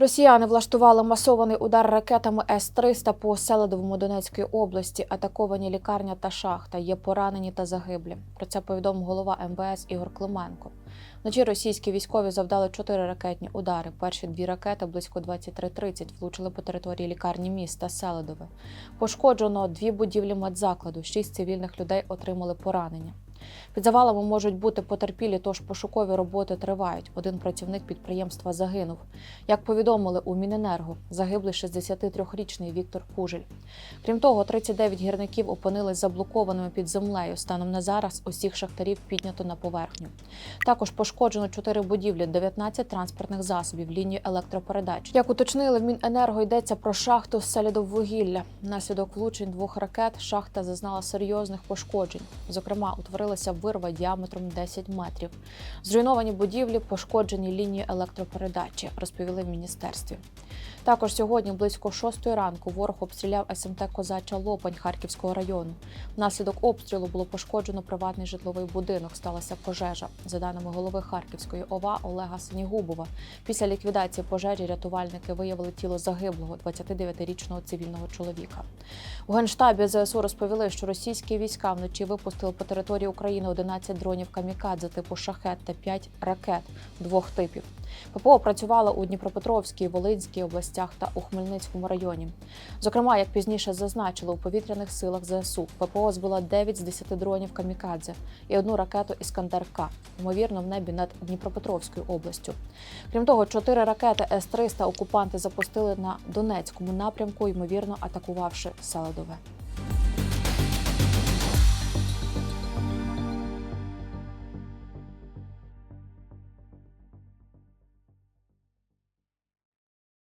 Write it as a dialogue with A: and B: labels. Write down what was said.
A: Росіяни влаштували масований удар ракетами С-300 по Селедовому Донецької області. Атаковані лікарня та шахта. Є поранені та загиблі. Про це повідомив голова МВС Ігор Клименко. Вночі російські військові завдали чотири ракетні удари. Перші дві ракети близько 23.30 влучили по території лікарні міста Селедове. Пошкоджено дві будівлі медзакладу. Шість цивільних людей отримали поранення. Під завалами можуть бути потерпілі, тож пошукові роботи тривають. Один працівник підприємства загинув. Як повідомили у Міненерго, загиблий 63-річний Віктор Кужель. Крім того, 39 гірників опинились заблокованими під землею. Станом на зараз усіх шахтарів піднято на поверхню. Також пошкоджено 4 будівлі, 19 транспортних засобів, лінію електропередач. Як уточнили в Міненерго, йдеться про шахту Селідоввугілля. Внаслідок влучень двох ракет шахта зазнала серйозних пошкоджень. Зокрема, утворилася вирва діаметром 10 метрів. Зруйновані будівлі, пошкоджені лінії електропередачі, розповіли в міністерстві. Також сьогодні близько 6 ранку ворог обстріляв СМТ Козача Лопань Харківського району. Внаслідок обстрілу було пошкоджено приватний житловий будинок. Сталася пожежа. За даними голови Харківської ОВА Олега Синігубова, після ліквідації пожежі рятувальники виявили тіло загиблого 29-річного цивільного чоловіка. У генштабі ЗСУ розповіли, що російські війська вночі випустили по території України 11 дронів камікадзе типу шахет та 5 ракет двох типів. ППО працювало у Дніпропетровській, Волинській областях та у Хмельницькому районі. Зокрема, як пізніше зазначили, у повітряних силах ЗСУ ППО збила 9 з 10 дронів камікадзе і одну ракету Іскандер К, ймовірно, в небі над Дніпропетровською областю. Крім того, чотири ракети С-300 окупанти запустили на Донецькому напрямку, ймовірно атакувавши Селедове.